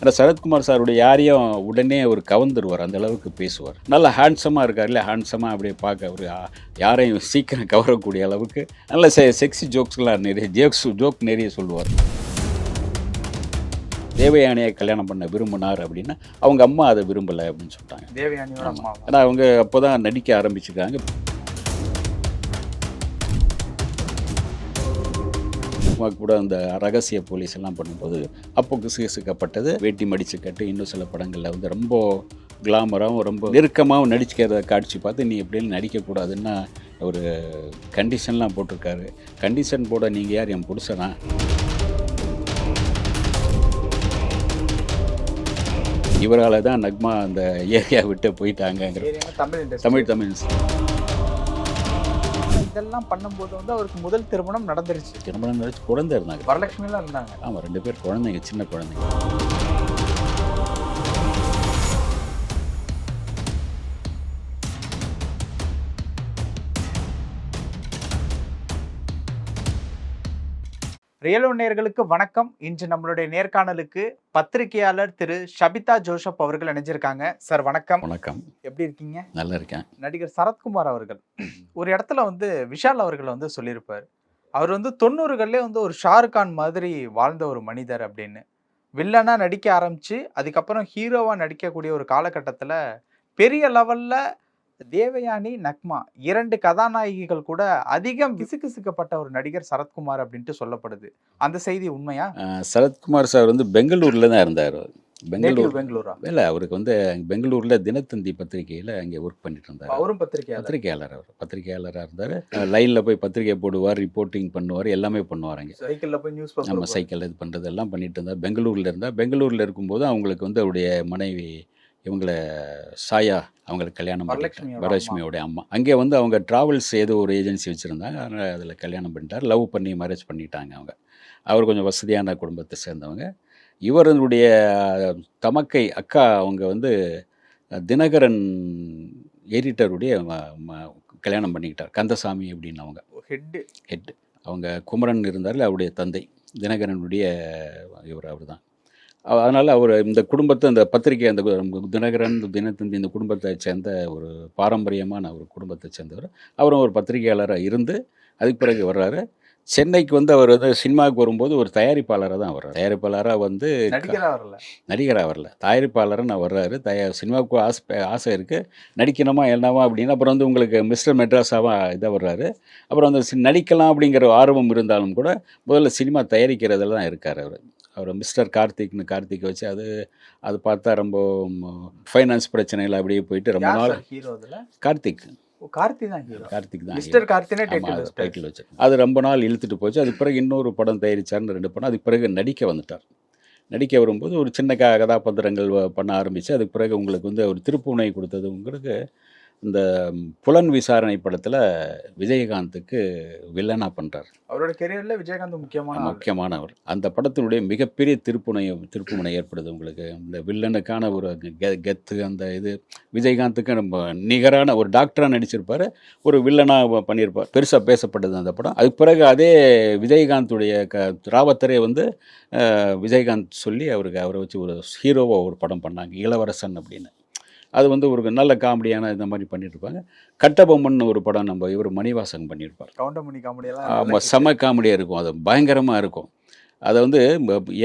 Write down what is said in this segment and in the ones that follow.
ஆனால் சரத்குமார் சாருடைய யாரையும் உடனே அவர் கவர்ந்துருவார் அந்த அளவுக்கு பேசுவார். நல்ல ஹேண்ட்ஸமாக இருக்கார் இல்லை ஹேண்ட்ஸமாக அப்படியே பார்க்க அவர் யாரையும் சீக்கிரம் கவரக்கூடிய அளவுக்கு நல்ல செ செக்ஸி ஜோக்ஸ்லாம் நிறைய ஜோக்ஸ் ஜோக் நிறைய சொல்லுவார். தேவயானியை கல்யாணம் பண்ண விரும்பினார் அப்படின்னா அவங்க அம்மா அதை விரும்பலை அப்படின்னு சொல்லிட்டாங்க. தேவயானியோட அம்மா ஏன்னா அவங்க அப்போ தான் நடிக்க ஆரம்பிச்சிருக்காங்க. அம்மா கூட அந்த ரகசிய போலீஸ் எல்லாம் பண்ணும்போது அப்போ கிசுகிசுக்கப்பட்டது வேட்டி மடிச்சு கட்டு இன்னும் சில படங்களில் வந்து ரொம்ப கிளாமராகவும் ரொம்ப நெருக்கமாகவும் நடிச்சுக்கிறத காட்சி பார்த்து நீ எப்படியும் நடிக்கக்கூடாதுன்னா ஒரு கண்டிஷன்லாம் போட்டிருக்காரு. கண்டிஷன் போட நீங்கள் யார் என் புருஷனா? இவரால் தான் நக்மா அந்த ஏரியா விட்டு போயிட்டாங்கங்கிற ஏரியா தமிழ் தமிழ் தமிழ் இதெல்லாம் பண்ணும்போது வந்து அவருக்கு முதல் திருமணம் நடந்துருச்சு. திருமணம் நினைச்சு குழந்தை இருந்தாங்க. வரலட்சுமிலாம் இருந்தாங்க. ஆமாம் ரெண்டு பேர் குழந்தைங்க சின்ன குழந்தைங்க. ரியலோ நேயர்களுக்கு வணக்கம். இன்று நம்மளுடைய நேர்காணலுக்கு பத்திரிகையாளர் திரு ஷபிதா ஜோசப் அவர்கள் இணைஞ்சிருக்காங்க. சார் வணக்கம். வணக்கம். எப்படி இருக்கீங்க? நல்லா இருக்கேன் நடிகர் சரத்குமார் அவர்கள். ஒரு இடத்துல வந்து விஷால் அவர்கள் வந்து சொல்லியிருப்பார். அவர் வந்து தொண்ணூறுகள்லேயே வந்து ஒரு ஷாருக் கான் மாதிரி வாழ்ந்த ஒரு மனிதர் அப்படின்னு. வில்லனா நடிக்க ஆரம்பிச்சு அதுக்கப்புறம் ஹீரோவா நடிக்கக்கூடிய ஒரு காலகட்டத்தில் பெரிய லெவல்ல தேவயானி நக்மா இரண்டு கதாநாயகிகள் கூட அதிகம் கிசுகிசுக்கப்பட்ட ஒரு நடிகர் சரத்குமார் அப்படின்ட்டு சொல்லப்படுது. அந்த செய்தி உண்மையா? சரத்குமார் சார் வந்து பெங்களூரில் தான் இருந்தார். பெங்களூர் பெங்களூரா? இல்லை அவருக்கு வந்து பெங்களூரில் தினத்தந்தி பத்திரிகையில் அங்கே ஒர்க் பண்ணிட்டு இருந்தார் அவரும் பத்திரிகையாளர். பத்திரிகையாளர் அவர். பத்திரிகையாளராக இருந்தார். லைனில் போய் பத்திரிகை போடுவார் ரிப்போர்ட்டிங் பண்ணுவார் எல்லாமே பண்ணுவார் அங்கே. சைக்கிள்ல போய் நியூஸ் நம்ம சைக்கிள் இது பண்ணுறது எல்லாம் பண்ணிட்டு இருந்தார். பெங்களூரில் இருந்தார் பெங்களூரில் இருக்கும்போது அவங்களுக்கு வந்து அவருடைய மனைவி இவங்கள சாயா அவங்களுக்கு கல்யாணம் வரலட்சுமியோட பண்ணிட்டாங்க அம்மா. அங்கே வந்து அவங்க டிராவல்ஸ் ஏதோ ஒரு ஏஜென்சி வச்சுருந்தாங்க. அதனால் அதில் கல்யாணம் பண்ணிட்டார். லவ் பண்ணி மேரேஜ் பண்ணிட்டாங்க அவங்க. அவர் கொஞ்சம் வசதியான குடும்பத்தை சேர்ந்தவங்க. இவருடைய தமக்கை அக்கா அவங்க வந்து தினகரன் எடிட்டருடைய கல்யாணம் பண்ணிக்கிட்டார். கந்தசாமி அப்படின்னு அவங்க. ஹெட் ஹெட் அவங்க குமரன் இருந்தார்ல அவருடைய தந்தை. தினகரனுடைய இவர் அவர் தான் அதனால் அவர் இந்த குடும்பத்தை அந்த பத்திரிகை அந்த தினகரன் தினத்தந்தி இந்த குடும்பத்தை சேர்ந்த ஒரு பாரம்பரியமான ஒரு குடும்பத்தை சேர்ந்தவர். அவரும் ஒரு பத்திரிகையாளராக இருந்து அதுக்கு பிறகு வர்றாரு. சென்னைக்கு வந்து அவர் வந்து சினிமாவுக்கு வரும்போது ஒரு தயாரிப்பாளராக தான் வர்றாரு. தயாரிப்பாளராக வந்து நடிகராக வரல. தயாரிப்பாளராக நான் வர்றாரு. தயா சினிமாவுக்கு ஆசை ஆசை இருக்குது நடிக்கணுமா என்னவா அப்படின்னு. அப்புறம் வந்து உங்களுக்கு மிஸ்டர் மெட்ராஸாவா இதாக வர்றாரு. அப்புறம் அந்த நடிக்கலாம் அப்படிங்கிற ஆர்வம் இருந்தாலும் கூட முதல்ல சினிமா தயாரிக்கிறதுல தான் இருக்கார் அவர். அவர் மிஸ்டர் கார்த்திக்னு கார்த்திக் வச்சு அது அது பார்த்தா ரொம்ப ஃபைனான்ஸ் பிரச்சனைகள் அப்படியே போயிட்டு ரொம்ப நாள் கார்த்திக். ஓ, கார்த்தி தான் கார்த்திக் தான் மிஸ்டர் கார்த்தினே டைட்டில் அது வச்சு அது ரொம்ப நாள் இழுத்துட்டு போச்சு. அதுக்கு பிறகு இன்னொரு படம் தயாரிச்சார்னு ரெண்டு படம். அதுக்கு பிறகு நடிக்க வந்துட்டார். நடிக்க வரும்போது ஒரு சின்ன க கதாபாத்திரங்கள் பண்ண ஆரம்பித்து அதுக்கு பிறகு உங்களுக்கு வந்து ஒரு திருப்புனை கொடுத்தது. உங்களுக்கு இந்த புலன் விசாரணை படத்தில் விஜயகாந்துக்கு வில்லனாக பண்ணுறார் அவரோட கெரியர்ல விஜயகாந்த் முக்கியமான. முக்கியமானவர். அந்த படத்தினுடைய மிகப்பெரிய திருப்புனை திருப்புமுனை ஏற்படுது உங்களுக்கு. இந்த வில்லனுக்கான ஒரு கெ- கெத்து அந்த இது விஜயகாந்துக்கு நம்ம நிகரான ஒரு டாக்டராக நடிச்சிருப்பாரு. ஒரு வில்லனாக பண்ணியிருப்பார். பெருசாக பேசப்பட்டது அந்த படம். அதுக்கு பிறகு அதே விஜயகாந்துடைய க ராவத்தரே வந்து விஜயகாந்த் சொல்லி அவருக்கு அவரை வச்சு ஒரு ஹீரோவாக ஒரு படம் பண்ணாங்க. இளவரசன் அப்படின்னு. அது வந்து ஒரு நல்ல காமெடியான இந்த மாதிரி பண்ணிட்டு இருப்பாங்க கட்டபொம்மன் ஒரு படம் நம்ம இவர் மணிவாசன் பண்ணியிருப்பார். கவுண்டமணி காமெடி எல்லாம் ஆமாம் செம காமெடியாக இருக்கும். அது பயங்கரமாக இருக்கும். அதை வந்து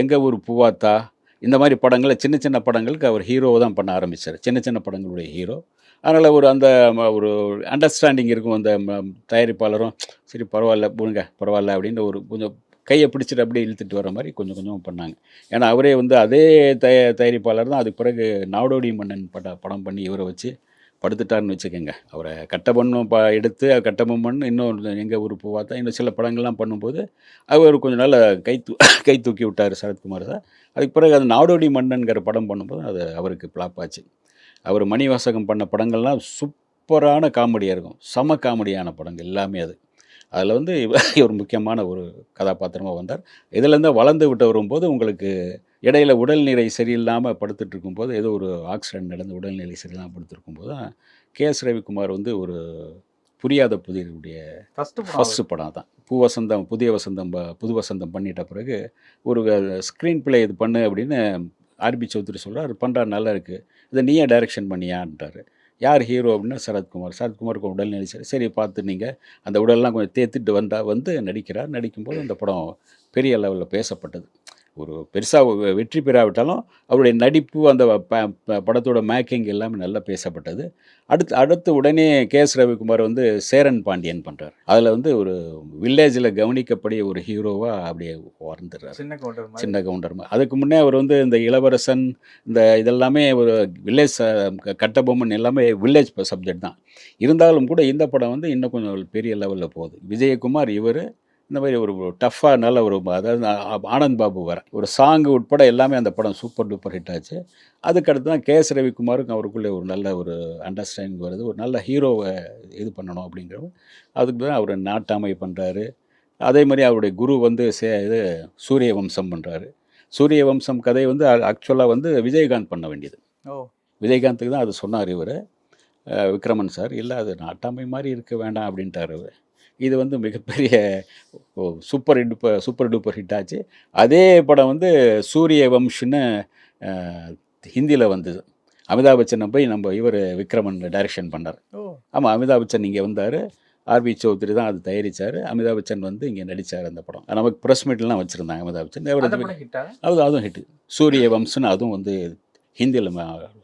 எங்கள் ஊர் பூவாத்தா இந்த மாதிரி படங்களை சின்ன சின்ன படங்களுக்கு அவர் ஹீரோவை தான் பண்ண ஆரம்பித்தார் சின்ன சின்ன படங்களுடைய ஹீரோ அதனால் ஒரு அந்த ஒரு அண்டர்ஸ்டாண்டிங் இருக்கும் அந்த தயாரிப்பாளரும் சரி பரவாயில்ல போடுங்க பரவாயில்ல அப்படின்னு ஒரு கொஞ்சம் கையை பிடிச்சிட்டு அப்படியே இழுத்துட்டு வர மாதிரி கொஞ்சம் கொஞ்சம் பண்ணாங்க. ஏன்னா அவரே வந்து அதே தய தயாரிப்பாளர் தான். அதுக்கு பிறகு நாடோடி மன்னன் பட படம் பண்ணி இவரை வச்சு படுத்துட்டாருன்னு வச்சுக்கோங்க. அவரை கட்டபொம்மன் ப எடுத்து கட்டபொம்மன் இன்னும் எங்கள் ஊர் பார்த்தா இன்னும் சில படங்கள்லாம் பண்ணும்போது அவர் கொஞ்சம் நாள் கை தூ கை தூக்கி விட்டார் சரத்குமார் சார் அதுக்கு பிறகு அது நாடோடி மன்னன்கிற படம் பண்ணும்போது அது அவருக்கு ஃப்ளாப் ஆச்சு. அவர் மணிவாசகம் பண்ண படங்கள்லாம் சூப்பரான காமெடியாக இருக்கும். செம காமெடியான படங்கள் எல்லாமே அது. அதில் வந்து இவ- ஒரு முக்கியமான ஒரு கதாபாத்திரமாக வந்தார். இதுலேருந்து வளர்ந்து விட்டு வரும்போது உங்களுக்கு இடையில உடல்நிலை சரியில்லாமல் படுத்துட்டு இருக்கும்போது ஏதோ ஒரு ஆக்சிடென்ட் நடந்து உடல்நிலை சரியில்லாமல் படுத்திருக்கும் போது கே எஸ் ரவிக்குமார் வந்து ஒரு புரியாத புதியருடைய ஃபஸ்ட்டு படம் தான் பூ வசந்தம் புதிய வசந்தம் ப- புது வசந்தம் பண்ணிட்ட பிறகு ஒரு ஸ்க்ரீன் பிளே இது பண்ணு அப்படின்னு ஆர்பி சௌத்ரி சொல்கிறார் பண்ணுறா நல்லா இருக்குது இதை நீயே டைரக்ஷன் பண்ணியான்ட்டார். யார் ஹீரோ அப்படின்னா சரத்குமார். சரத்குமாருக்கு உடல் நடிச்சார் சரி பார்த்து நீங்கள் அந்த உடல்லாம் கொஞ்சம் தேத்துட்டு வந்தால் வந்து நடிக்கிறார். நடிக்கும்போது அந்த படம் பெரிய லெவலில் பேசப்பட்டது. ஒரு பெருசாக வெற்றி பெறாவிட்டாலும் அவருடைய நடிப்பு அந்த படத்தோட மேக்கிங் எல்லாமே நல்லா பேசப்பட்டது. அடுத்து அடுத்து உடனே கே எஸ் ரவிக்குமார் வந்து சேரன் பாண்டியன் பண்ணுறார் அதில் வந்து ஒரு வில்லேஜில் கவனிக்கப்படிய ஒரு ஹீரோவாக அப்படியே வாழ்ந்துடுறார் சின்ன கவுண்டர் சின்ன கவுண்டர் அதுக்கு முன்னே அவர் வந்து இந்த இளவரசன் இந்த இதெல்லாமே ஒரு வில்லேஜ் கட்டபொம்மன் எல்லாமே வில்லேஜ் சப்ஜெக்ட் தான். இருந்தாலும் கூட இந்த படம் வந்து இன்னும் கொஞ்சம் பெரிய லெவலில் போகுது. விஜயகுமார் இவர் இந்த மாதிரி ஒரு டஃப்பாக நல்ல ஒரு அதாவது ஆனந்த் பாபு வர. ஒரு சாங் உட்பட எல்லாமே அந்த படம் சூப்பர் டூப்பர் ஹிட் ஆச்சு. அதுக்கடுத்து தான் கே எஸ் ரவிக்குமாருக்கும் அவருக்குள்ளே ஒரு நல்ல ஒரு அண்டர்ஸ்டாண்டிங் வருது. ஒரு நல்ல ஹீரோவை இது பண்ணணும் அப்படிங்கிறது அதுக்கு தான் அவர் நாட்டாமை பண்ணுறாரு அதே மாதிரி அவருடைய குரு வந்து சே இது சூரிய வம்சம் பண்ணுறாரு சூரிய வம்சம் கதை வந்து ஆக்சுவலாக வந்து விஜயகாந்த் பண்ண வேண்டியது. ஓ. விஜயகாந்துக்கு தான் அது சொன்னார் இவர். விக்ரமன் சார் இல்லை அது நாட்டாமை மாதிரி இருக்க வேண்டாம் அப்படின்ட்டார் அவர். இது வந்து மிகப்பெரிய super duper super duper hit ஆச்சு. அதே படம் வந்து சூரிய வம்ஷ்னு ஹிந்தியில் வந்தது. அமிதாப் பச்சனை போய் நம்ம இவர் விக்ரமன் டைரக்ஷன் பண்ணார். ஆமாம் அமிதாப் பச்சன் இங்கே வந்தார். ஆர்பி சௌத்ரி தான் அது தயாரித்தார் அமிதாப் பச்சன் வந்து இங்கே நடித்தார் அந்த படம். நமக்கு ப்ரெஸ் மீட்லாம் வச்சுருந்தாங்க அமிதாப் பச்சன். அது அதுவும் ஹிட்டு சூரிய வம்சன் அதுவும் வந்து ஹிந்தியில்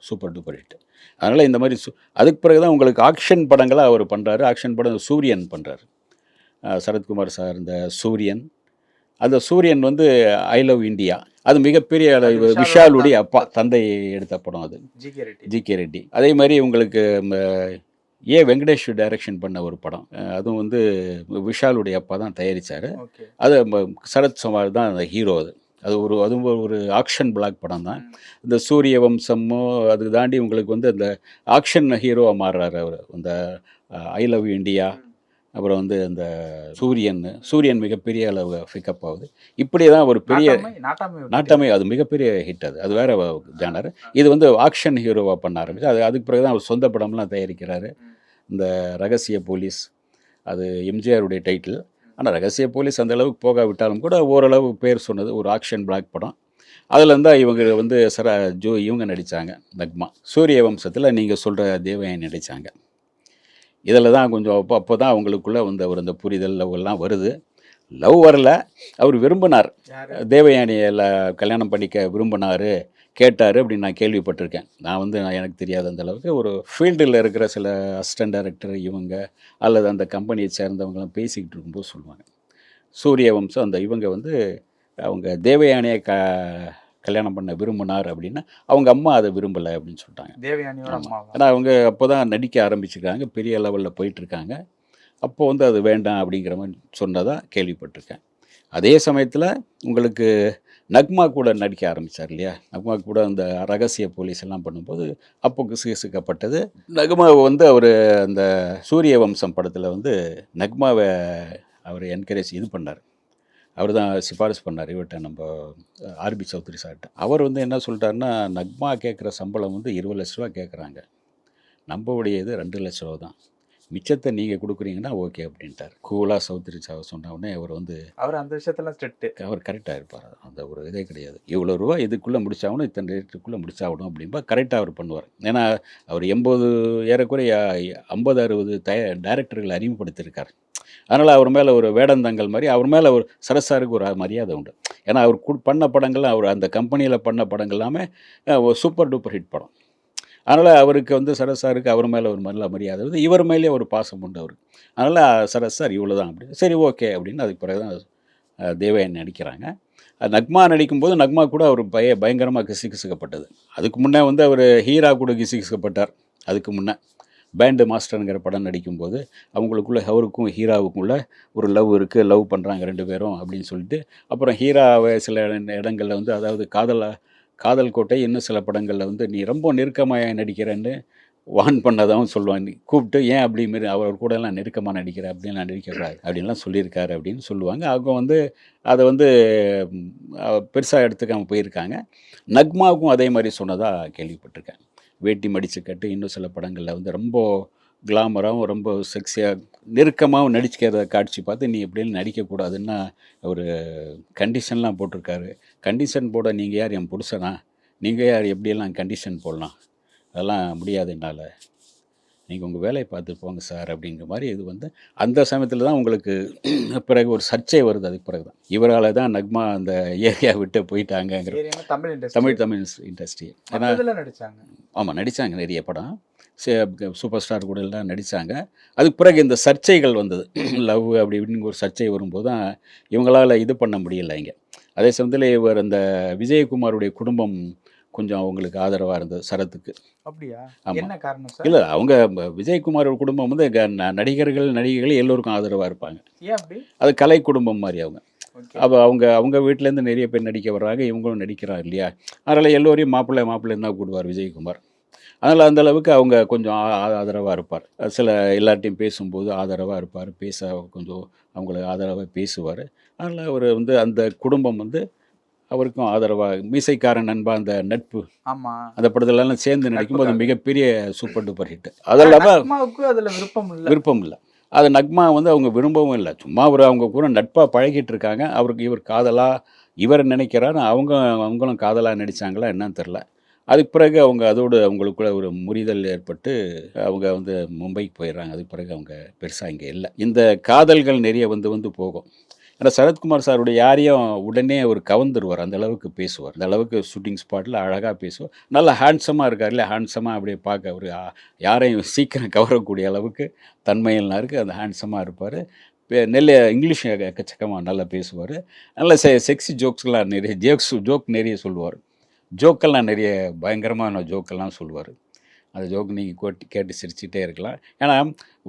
சூப்பர் டூப்பர் ஹிட் அதனால் இந்த மாதிரி சு அதுக்கு பிறகு தான் உங்களுக்கு ஆக்ஷன் படங்களை அவர் பண்ணுறாரு ஆக்ஷன் படம் சூரியன் பண்ணுறாரு சரத்குமார் சார் இந்த சூரியன். அந்த சூரியன் வந்து ஐ லவ் இந்தியா அது மிகப்பெரிய அளவு அது விஷாலோட விஷாலுடைய அப்பா தந்தை எடுத்த படம் அது. G K Reddy. G K Reddy. அதே மாதிரி உங்களுக்கு ஏ வெங்கடேஷ் டைரக்ஷன் பண்ண ஒரு படம். அதுவும் வந்து விஷாலுடைய அப்பா தான் தயாரித்தார் அது சரத் சவால் தான் அந்த ஹீரோ அது. அது ஒரு அதுவும் ஒரு ஆக்ஷன் பிளாக் படம் தான். இந்த சூரிய வம்சமோ அதுக்கு தாண்டி உங்களுக்கு வந்து அந்த ஆக்ஷன் ஹீரோவாக மாறுறாரு அவர். அந்த ஐ லவ் இந்தியா அப்புறம் வந்து அந்த சூரியன் சூரியன் மிகப்பெரிய அளவு பிக்கப் ஆகுது. இப்படி தான் ஒரு பெரிய நாட்டாமை அது மிகப்பெரிய ஹிட் அது. அது வேற ஜானர் இது வந்து ஆக்ஷன் ஹீரோவாக பண்ண ஆரம்பிச்சு அது அதுக்கு பிறகு தான் அவர் சொந்த படம்லாம் தயாரிக்கிறாரு. இந்த ரகசிய போலீஸ் அது எம்ஜிஆருடைய டைட்டில் ஆனால் ரகசிய போலீஸ் அந்த அளவுக்கு போகாவிட்டாலும் கூட ஓரளவு பேர் சொன்னது ஒரு ஆக்ஷன் பிளாக் படம். அதில் இருந்தால் இவங்க வந்து சர ஜோ இவங்க நடித்தாங்க நக்மா. சூரிய வம்சத்தில் நீங்கள் சொல்கிற தேவயானி நடித்தாங்க இதில் தான் கொஞ்சம் அப்போ அப்போ தான் அவங்களுக்குள்ள வந்து ஒரு அந்த புரிதல் எல்லாம் வருது. லவ் வரல அவர் விரும்பினார். தேவயானியில் கல்யாணம் பண்ணிக்க விரும்பினார் கேட்டார் அப்படின்னு நான் கேள்விப்பட்டிருக்கேன். நான் வந்து நான் எனக்கு தெரியாத அந்த அளவுக்கு ஒரு ஃபீல்டில் இருக்கிற சில அசிஸ்டன்ட் டைரக்டர் இவங்க அல்லது அந்த கம்பெனியை சேர்ந்தவங்களாம் பேசிக்கிட்டு இருக்கும்போது சொல்லுவாங்க. சூரிய வம்சம் அந்த இவங்க வந்து அவங்க தேவயானியை க கல்யாணம் பண்ண விரும்பினார் அப்படின்னா அவங்க அம்மா அதை விரும்பலை அப்படின்னு சொல்லிட்டாங்க. தேவயானியோட. அம்மாவா? ஆனால் அவங்க அப்போ தான் நடிக்க ஆரம்பிச்சிருக்காங்க பெரிய லெவலில் போயிட்டுருக்காங்க. அப்போ வந்து அது வேண்டாம் அப்படிங்கிற மாதிரி சொன்னதாக கேள்விப்பட்டிருக்கேன். அதே சமயத்தில் உங்களுக்கு நக்மா கூட நடிக்க ஆரம்பித்தார் இல்லையா? நக்மா கூட அந்த ரகசிய போலீஸ் எல்லாம் பண்ணும்போது அப்போ கிசுகிசுக்கப்பட்டது. நக்மாவை வந்து அவர் அந்த சூரிய வம்சம் படத்தில் வந்து நக்மாவை அவர் என்கரேஜ் இது பண்ணார். அவர் தான் சிபாரிசு பண்ணார். இவர்கிட்ட நம்ம ஆர்பி சௌத்ரி சார்கிட்ட. அவர் வந்து என்ன சொல்லிட்டாருன்னா நக்மா கேட்குற சம்பளம் வந்து இருபது லட்ச ரூபா கேட்குறாங்க. நம்மளுடைய இது ரெண்டு லட்ச ரூபா தான். மிச்சத்தை நீங்கள் கொடுக்குறீங்கன்னா ஓகே அப்படின்ட்டார். கூலாக சௌத்ரி சார் சொன்ன உடனே அவர் வந்து அவர் அந்த விஷயத்துல ஸ்ட்ரிக்ட் அவர் கரெக்டாக இருப்பார். அந்த ஒரு இதே கிடையாது. இவ்வளோ ரூபா இதுக்குள்ளே முடிச்சாகணும் இத்தனை ரேட்டுக்குள்ளே முடிச்சாகணும் அப்படின்பா கரெக்டாக அவர் பண்ணுவார். ஏன்னா அவர் எண்பது ஏறக்குறைய ஐம்பது அறுபது தய டைரக்டர்களை அறிமுகப்படுத்தியிருக்கார். அதனால் அவர் மேலே ஒரு வேடந்தங்கள் மாதிரி அவர் மேலே ஒரு சரசாருக்கு ஒரு மரியாதை உண்டு. ஏன்னா அவர் கு- பண்ண படங்கள் அவர் அந்த கம்பெனியில் பண்ண படங்கள் எல்லாமே சூப்பர் டூப்பர் ஹிட் படம். அதனால் அவருக்கு வந்து சரசாருக்கு அவர் மேலே ஒரு நல்ல மரியாதை வந்து இவர் மேலேயே ஒரு பாசம் உண்டு அவருக்கு. அதனால் சரஸ் சார் இவ்வளோ தான் அப்படி. சரி ஓகே அப்படின்னு அதுக்கு பிறகு தான் அஹ், தேவயானி நடிக்கிறாங்க நக்மா நடிக்கும்போது நக்மா கூட அவர் பய பயங்கரமாக கிசுகிசுக்கப்பட்டது அதுக்கு முன்னே வந்து அவர் ஹீரா கூட கிசுகிசுக்கப்பட்டார் அதுக்கு முன்னே. பேண்டு மாஸ்டருங்கிற படம் நடிக்கும்போது அவங்களுக்குள்ள ஹவருக்கும் ஹீராவுக்குள்ள ஒரு லவ் இருக்குது லவ் பண்ணுறாங்க ரெண்டு பேரும் அப்படின்னு சொல்லிட்டு அப்புறம் ஹீராவை சில இடங்களில் வந்து அதாவது காதலை காதல் கோட்டை இன்னும் சில படங்களில் வந்து நீ ரொம்ப நெருக்கமாக நடிக்கிறேன்னு வான் பண்ணதாகவும் சொல்லுவான். நீ கூப்பிட்டு ஏன் அப்படி மாரி அவர் கூட எல்லாம் நெருக்கமாக நடிக்கிற அப்படின்லாம் நடிக்கக்கூடாது அப்படின்லாம் சொல்லியிருக்காரு அப்படின்னு சொல்லுவாங்க. அவங்க வந்து அதை வந்து பெருசாக எடுத்துக்காமல் போயிருக்காங்க. நக்மாவுக்கும் அதே மாதிரி சொன்னதாக கேள்விப்பட்டிருக்கேன். வேட்டி மடித்து கட்டு இன்னும் சில படங்களில் வந்து ரொம்ப கிளாமராகவும் ரொம்ப செக்ஸியாக நெருக்கமாகவும் நடிச்சுக்கிறத காட்சி பார்த்து நீ எப்படின்னு நடிக்கக்கூடாதுன்னா ஒரு கண்டிஷன்லாம் போட்டிருக்காரு. கண்டிஷன் போட நீங்கள் யார் என் புருஷனா? நீங்கள் யார்? எப்படியெல்லாம் கண்டிஷன் போடலாம்? அதெல்லாம் முடியாது என்னால். நீங்கள் உங்கள் வேலையை பார்த்து போங்க சார் அப்படிங்கிற மாதிரி இது வந்து அந்த சமயத்தில் தான் உங்களுக்கு பிறகு ஒரு சர்ச்சை வருது. அதுக்கு பிறகு தான் இவரால் தான் நக்மா அந்த ஏரியா விட்டு போயிட்டாங்கங்கிற தமிழ் தமிழ் தமிழ் இண்டஸ்ட்ரி ஏன்னா இதுல நடிச்சாங்க. ஆமாம் நடித்தாங்க நிறைய படம். சே- சூப்பர் ஸ்டார் கூட எல்லாம் நடித்தாங்க அதுக்கு பிறகு இந்த சர்ச்சைகள் வந்தது. லவ் அப்படி இப்படின்னு ஒரு சர்ச்சை வரும்போது தான் இவங்களால் இது பண்ண முடியல இங்கே. அதே சமயத்தில் இவர் அந்த விஜயகுமாருடைய குடும்பம் கொஞ்சம் அவங்களுக்கு ஆதரவாக இருந்தது சரத்துக்கு. அப்படியா. என்ன காரணம் சார்? இல்லை அவங்க விஜயகுமார் குடும்பம் வந்து நடிகர்கள் நடிகைகள் எல்லோருக்கும் ஆதரவாக இருப்பாங்க. அது கலை குடும்பம் மாதிரி அவங்க. அப்போ அவங்க அவங்க வீட்டிலேருந்து நிறைய பேர் நடிக்க வர்றாங்க இவங்களும் நடிக்கிறாங்க இல்லையா? அதனால் எல்லோரையும் மாப்பிள்ளை மாப்பிள்ளைன்னு தான் கூடுவார் விஜயகுமார். அதனால் அந்த அளவுக்கு அவங்க கொஞ்சம் ஆதரவாக இருப்பார். சில எல்லார்ட்டையும் பேசும்போது ஆதரவாக இருப்பார் பேச கொஞ்சம் அவங்கள ஆதரவாக பேசுவார். அதனால் அவர் வந்து அந்த குடும்பம் வந்து அவருக்கும் ஆதரவாக மீசைக்காரன் நண்பா அந்த நட்பு. ஆமா. அந்த படத்துலலாம் சேர்ந்து நடிக்கும்போது. மிகப்பெரிய சூப்பர் டூப்பர் ஹிட். அதெல்லாம் அம்மாவுக்கு அதுல விருப்பம் இல்ல. விருப்பம் இல்லை. அது நக்மா வந்து அவங்க விரும்பவும் இல்லை. சும்மா அவர் அவங்க கூட நட்பாக பழகிட்டு இருக்காங்க. அவருக்கு இவர் காதலா இவர் நினைக்கிறாரு. அவங்க அவங்களும் காதலாக நடிச்சாங்களா என்னன்னு தெரில அதுக்கு பிறகு அவங்க அதோடு அவங்களுக்குள்ள ஒரு முறிதல் ஏற்பட்டு அவங்க வந்து மும்பைக்கு போயிடுறாங்க. அதுக்கு பிறகு அவங்க பெருசாக இங்கே இல்லை. இந்த காதல்கள் நிறைய வந்து வந்து போகும். ஆனால் சரத்குமார் சாருடைய யாரையும் உடனே அவர் கவர்ந்துருவார் அந்த அளவுக்கு பேசுவார். அந்த அளவுக்கு ஷூட்டிங் ஸ்பாட்டில் அழகாக பேசுவார். நல்லா ஹேண்ட்ஸமாக இருக்கார் இல்லை ஹேண்ட்ஸமாக அப்படியே பார்க்க அவர் யாரையும் சீக்கிரம் கவரக்கூடிய அளவுக்கு தன்மையெல்லாம் இருக்குது அந்த ஹேண்ட்ஸமாக இருப்பார். நெல்ல இங்கிலீஷ் எக்கச்சக்கமாக நல்லா பேசுவார். நல்ல செ செக்ஸி ஜோக்ஸ்லாம் நிறைய ஜோக்ஸ் ஜோக் நிறைய சொல்லுவார். ஜோக்கெல்லாம் நிறைய பயங்கரமான ஜோக்கெல்லாம் சொல்லுவார். அந்த ஜோக் நீங்கள் கோட்டி கேட்டு சிரிச்சுட்டே இருக்கலாம். ஏன்னா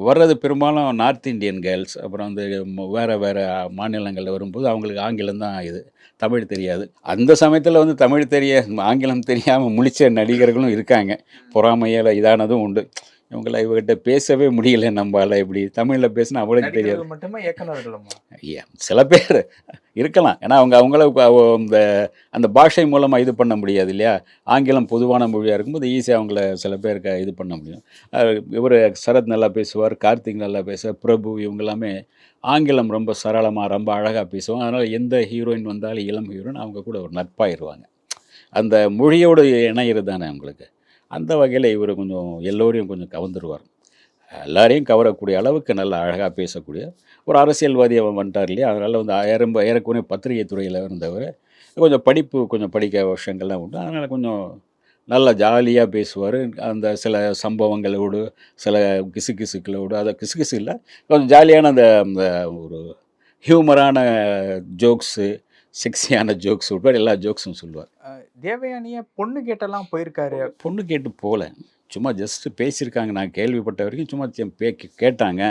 வர்றது பெரும்பாலும் நார்த் இந்தியன் கேர்ள்ஸ் அப்புறம் வந்து வேறு வேறு மாநிலங்களில் வரும்போது அவங்களுக்கு ஆங்கிலம் தான் இது. தமிழ் தெரியாது. அந்த சமயத்தில் வந்து தமிழ் தெரிய ஆங்கிலம் தெரியாமல் முழிச்ச நடிகர்களும் இருக்காங்க. பொறாமையால் இதானதும் உண்டு. இவங்கள இவகிட்ட பேசவே முடியல நம்மளால இப்படி தமிழில் பேசினா அவளுக்கு தெரியாது. மட்டுமே இயக்குனர்களுமா ஐயா சில பேர் இருக்கலாம். ஏன்னா அவங்க அவங்கள இந்த அந்த பாஷை மூலமாக இது பண்ண முடியாது இல்லையா? ஆங்கிலம் பொதுவான மொழியாக இருக்கும்போது ஈஸியாக அவங்கள சில பேருக்கு இது பண்ண முடியும். இவர் சரத் நல்லா பேசுவார் கார்த்திக் நல்லா பேசுவார் பிரபு இவங்க எல்லாமே ஆங்கிலம் ரொம்ப சரளமாக ரொம்ப அழகாக பேசுவாங்க. அதனால் எந்த ஹீரோயின் வந்தாலும் இளம் ஹீரோயின் அவங்க கூட ஒரு நட்பாயிருவாங்க. அந்த மொழியோடு இணையிறது தானே அவங்களுக்கு. அந்த வகையில் இவர் கொஞ்சம் எல்லோரையும் கொஞ்சம் கவர்ந்துருவார். எல்லாரையும் கவரக்கூடிய அளவுக்கு நல்லா அழகாக பேசக்கூடிய ஒரு அரசியல்வாதி அவன் வந்துட்டார் இல்லையா? அதனால் வந்து ஆயிரம் ஏறக்குறைய பத்திரிகை துறையில் இருந்தவர். கொஞ்சம் படிப்பு கொஞ்சம் படிக்க விஷயங்கள்லாம் உண்டு. அதனால் கொஞ்சம் நல்லா ஜாலியாக பேசுவார். அந்த சில சம்பவங்களோடு சில கிசுகிசுக்களோடு அதை கிசுகிசு இல்லை கொஞ்சம் ஜாலியான அந்த அந்த ஒரு ஹியூமரான ஜோக்ஸு செக்ஸியான ஜோக்ஸ் உட்பட எல்லா ஜோக்ஸும் சொல்லுவார். தேவயானிய பொண்ணு கேட்டெல்லாம் போயிருக்காரு. பொண்ணு கேட்டு போகல. சும்மா ஜஸ்ட்டு பேசியிருக்காங்க. நான் கேள்விப்பட்ட வரைக்கும் சும்மா பே கேட்டாங்க.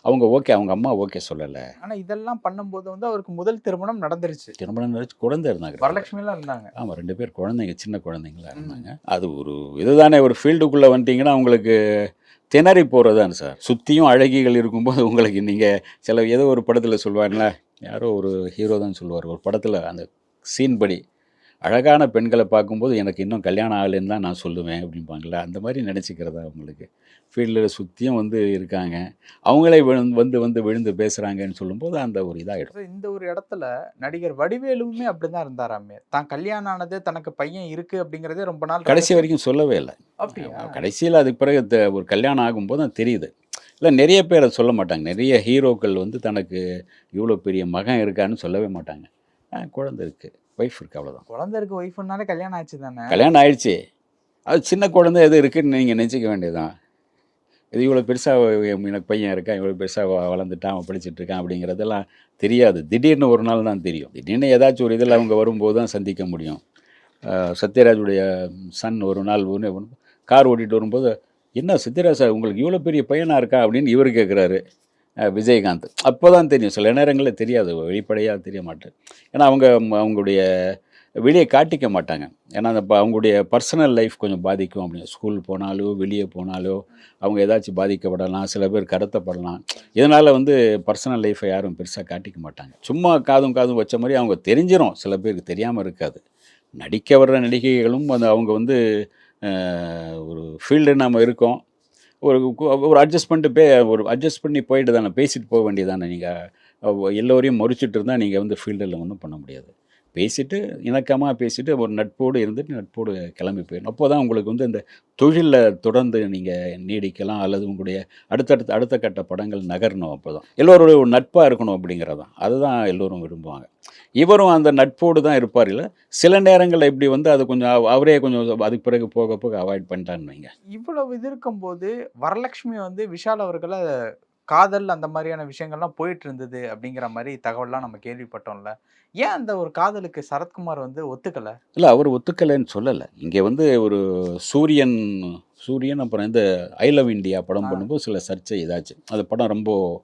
அவங்க ஓகே அவங்க அம்மா ஓகே சொல்லலை. ஆனா இதெல்லாம் பண்ணும்போது வந்து அவருக்கு முதல் திருமணம் நடந்துருச்சு. திருமணம் நினச்சி குழந்தை இருந்தாங்க. வரலட்சுமி எல்லாம் இருந்தாங்க. ஆமாம் ரெண்டு பேர் குழந்தைங்க சின்ன குழந்தைங்களா இருந்தாங்க. அது ஒரு இதுதானே ஒரு ஃபீல்டுக்குள்ளே வந்துட்டீங்கன்னா உங்களுக்கு திணறி போகிறதானே சார். சுற்றியும் அழகிகள் இருக்கும்போது உங்களுக்கு நீங்கள் சில ஏதோ ஒரு படத்தில் சொல்லுவாங்களே யாரோ ஒரு ஹீரோ தான் சொல்லுவார். ஒரு படத்தில் அந்த சீன் படி அழகான பெண்களை பார்க்கும்போது எனக்கு இன்னும் கல்யாணம் ஆகலைன்னு தான் நான் சொல்லுவேன் அப்படிம்பாங்களே அந்த மாதிரி நினச்சிக்கிறதா உங்களுக்கு? ஃபீல்டில் சுற்றியும் வந்து இருக்காங்க. அவங்களே வந்து வந்து விழுந்து பேசுகிறாங்கன்னு சொல்லும்போது அந்த ஒரு இதாகிடும் இந்த ஒரு இடத்துல நடிகர் வடிவேலுமே அப்படிதான் இருந்தாராமே தான் கல்யாணம் ஆனது தனக்கு பையன் இருக்கு அப்படிங்கறதே ரொம்ப நாள் கடைசி வரைக்கும் சொல்லவே இல்லை. அப்படியா? கடைசியில் அதுக்கு பிறகு ஒரு கல்யாணம் ஆகும்போது தான் தெரியுது. இல்லை நிறைய பேர் அதை சொல்ல மாட்டாங்க. நிறைய ஹீரோக்கள் வந்து தனக்கு இவ்வளோ பெரிய மகன் இருக்கான்னு சொல்லவே மாட்டாங்க. குழந்தை இருக்குது ஒய்ஃப் இருக்கு அவ்வளோதான் குழந்தை இருக்கு ஒய்ஃப்னாலே கல்யாணம் ஆச்சு தானே? கல்யாணம் ஆயிடுச்சு. அது சின்ன குழந்தை எது இருக்குன்னு நீங்கள் நினச்சிக்க வேண்டியதுதான். இது இவ்வளோ பெருசாக எனக்கு பையன் இருக்கான் இவ்வளோ பெருசாக வளர்ந்துட்டான் அவன் படிச்சிட்டு இருக்கான் அப்படிங்கிறதெல்லாம் தெரியாது. திடீர்னு ஒரு நாள் தான் தெரியும். திடீர்னு ஏதாச்சும் ஒரு இதில் அவங்க வரும்போது தான் சந்திக்க முடியும். சத்யராஜுடைய சன் ஒரு நாள் ஒன்று கார் ஓட்டிகிட்டு வரும்போது என்ன சித்திரா சார் உங்களுக்கு இவ்வளோ பெரிய பையனாக இருக்கா அப்படின்னு இவர் கேட்குறாரு விஜயகாந்த். அப்போ தான் தெரியும். சில நேரங்களில் தெரியாது. வெளிப்படையாக தெரிய மாட்டேன். ஏன்னா அவங்க அவங்களுடைய வெளியே காட்டிக்க மாட்டாங்க. ஏன்னா அந்த ப- அவங்களுடைய பர்சனல் லைஃப் கொஞ்சம் பாதிக்கும். அப்படின்னு ஸ்கூல் போனாலோ வெளியே போனாலோ அவங்க ஏதாச்சும் பாதிக்கப்படலாம். சில பேர் கடத்தப்படலாம். இதனால் வந்து பர்சனல் லைஃப்பை யாரும் பெருசாக காட்டிக்க மாட்டாங்க. சும்மா காதும் காதும் வச்ச மாதிரி அவங்க தெரிஞ்சிடும் சில பேருக்கு தெரியாமல் இருக்காது. நடிக்க வர்ற நடிகைகளும் அந்த அவங்க வந்து ஒரு ஃபீல்டு நம்ம இருக்கோம். ஒரு ஒரு அட்ஜஸ்ட் பண்ணிட்டு பே ஒரு அட்ஜஸ்ட் பண்ணி போயிட்டு தானே பேசிட்டு போக வேண்டியதானே நீங்கள் எல்லோரையும் முறிச்சிட்டு இருந்தால் நீங்கள் வந்து ஃபீல்டில் ஒன்றும் பண்ண முடியாது. பேசிட்டு இணக்கமாக பேசிட்டு ஒரு நட்போடு இருந்துட்டு நட்போடு கிளம்பி போயிடும் அப்போ தான் உங்களுக்கு வந்து இந்த தொழிலில் தொடர்ந்து நீங்கள் நீடிக்கலாம் அல்லது உங்களுடைய அடுத்தடுத்த அடுத்த கட்ட படங்கள் நகரணும் அப்போ தான் எல்லோருடைய ஒரு நட்பாக இருக்கணும் அப்படிங்கிறதான். அதுதான் எல்லோரும் விரும்புவாங்க. இவரும் அந்த நட்போடு தான் இருப்பார் இல்லை? சில நேரங்களில் இப்படி வந்து அது கொஞ்சம் அவரே கொஞ்சம் அதுக்கு பிறகு போக போக அவாய்ட் பண்ணிட்டான்னு வைங்க. இவ்வளவு இது இருக்கும்போது வரலட்சுமி வந்து விஷால் அவர்களை காதல் அந்த மாதிரியான விஷயங்கள்லாம் போயிட்டு இருந்தது அப்படிங்கிற மாதிரி தகவல்லாம் நம்ம கேள்விப்பட்டோம்ல. ஏன் அந்த ஒரு காதலுக்கு சரத்குமார் வந்து ஒத்துக்கல? இல்லை அவர் ஒத்துக்கலைன்னு சொல்லலை. இங்கே வந்து ஒரு சூரியன் சூரியன் அப்புறம் இந்த ஐ லவ் இந்தியா படம். பண்ணும்போது சில சர்ச்சை இதாச்சு. அந்த படம் ரொம்ப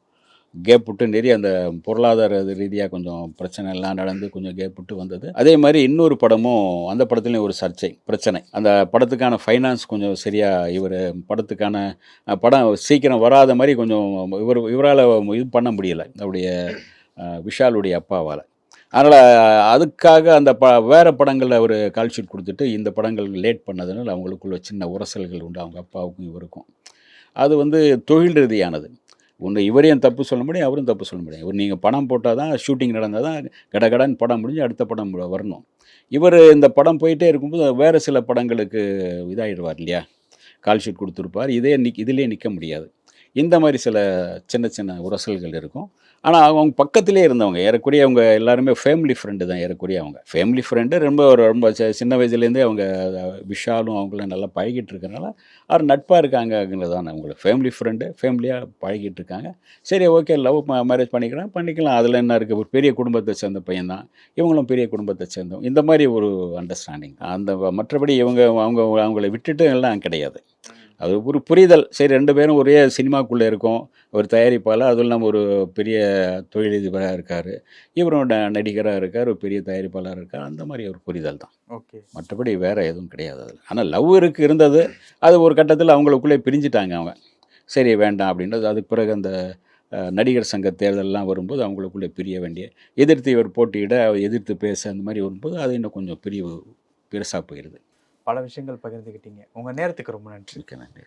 கேப் விட்டு நிறைய அந்த பொருளாதார ரீதியாக கொஞ்சம் பிரச்சனை எல்லாம் நடந்து கொஞ்சம் கேப் விட்டு வந்தது. அதே மாதிரி இன்னொரு படமும் அந்த படத்துலேயும் ஒரு சர்ச்சை பிரச்சனை. அந்த படத்துக்கான ஃபைனான்ஸ் கொஞ்சம் சரியாக இவர் படத்துக்கான படம் சீக்கிரம் வராத மாதிரி கொஞ்சம் இவர் இவரால் இது பண்ண முடியலை அவருடைய விஷாலுடைய அப்பாவால். அதனால் அதுக்காக அந்த ப வேறு படங்களில் அவர் கால்ஷீட் கொடுத்துட்டு இந்த படங்கள் லேட் பண்ணதுனால அவங்களுக்குள்ள சின்ன உரசல்கள் உண்டு அவங்க அப்பாவுக்கும் இவருக்கும். அது வந்து தொழில் ரீதியானது. ஒன்று இவரையும் தப்பு சொல்ல முடியும் அவரும் தப்பு சொல்ல முடியும். இவர் நீங்கள் படம் போட்டால் தான் ஷூட்டிங் நடந்தால் தான் கடகடன்னு படம் முடிஞ்சு அடுத்த படம் வரணும். இவர் இந்த படம் போயிட்டே இருக்கும்போது வேறு சில படங்களுக்கு இதாகிடுவார் இல்லையா? கால் ஷீட் கொடுத்துருப்பார். இதே நிக் இதிலே நிற்க முடியாது. இந்த மாதிரி சில சின்ன சின்ன உரசல்கள் இருக்கும். ஆனால் அவங்க பக்கத்திலே இருந்தவங்க ஏறக்குறைய அவங்க எல்லாருமே ஃபேமிலி ஃப்ரெண்டு தான் ஏறக்குறைய அவங்க. ஃபேமிலி ஃப்ரெண்டு ரொம்ப ரொம்ப சின்ன வயசுலேருந்தே அவங்க விஷாலும் அவங்களும் நல்லா பழகிட்டு இருக்கிறனால அவர் நட்பாக இருக்காங்கங்கிறது தான் அவங்களுக்கு ஃபேமிலி ஃப்ரெண்டு ஃபேமிலியாக பழகிட்டு இருக்காங்க. சரி ஓகே லவ் மேரேஜ் பண்ணிக்கலாம் பண்ணிக்கலாம். அதில் என்ன இருக்குது ஒரு பெரிய குடும்பத்தை சேர்ந்த பையன் தான் இவங்களும் பெரிய குடும்பத்தை சேர்ந்தவங்க. இந்த மாதிரி ஒரு அண்டர்ஸ்டாண்டிங் அந்த மற்றபடி இவங்க அவங்க அவங்கள விட்டுட்டு எல்லாம் கிடையாது. அது ஒரு புரிதல். சரி ரெண்டு பேரும் ஒரே சினிமாக்குள்ளே இருக்கோம். ஒரு தயாரிப்பாளர் அதுவும் இல்லாமல் ஒரு பெரிய தொழிலதிபராக இருக்கார். இவரும் ந- நடிகராக இருக்கார் ஒரு பெரிய தயாரிப்பாளராக இருக்கார். அந்த மாதிரி ஒரு புரிதல் தான். ஓகே. மற்றபடி வேறு எதுவும் கிடையாது அதில். ஆனால் லவ் இருக்கு இருந்தது. அது ஒரு கட்டத்தில் அவங்களுக்குள்ளே பிரிஞ்சுட்டாங்க அவங்க. சரி வேண்டாம் அப்படின்றது. அதுக்கு பிறகு அந்த நடிகர் சங்க தேர்தலெல்லாம் வரும்போது அவங்களுக்குள்ளே பிரிய வேண்டிய எதிர்த்து இவர் போட்டியிட எதிர்த்து பேச அந்த மாதிரி வரும்போது அது இன்னும் கொஞ்சம் பிரிவு பெருசாக போயிடுது பல விஷயங்கள் பகிர்ந்துக்கிட்டீங்க உங்கள் நேரத்துக்கு ரொம்ப நன்றி. நன்றி.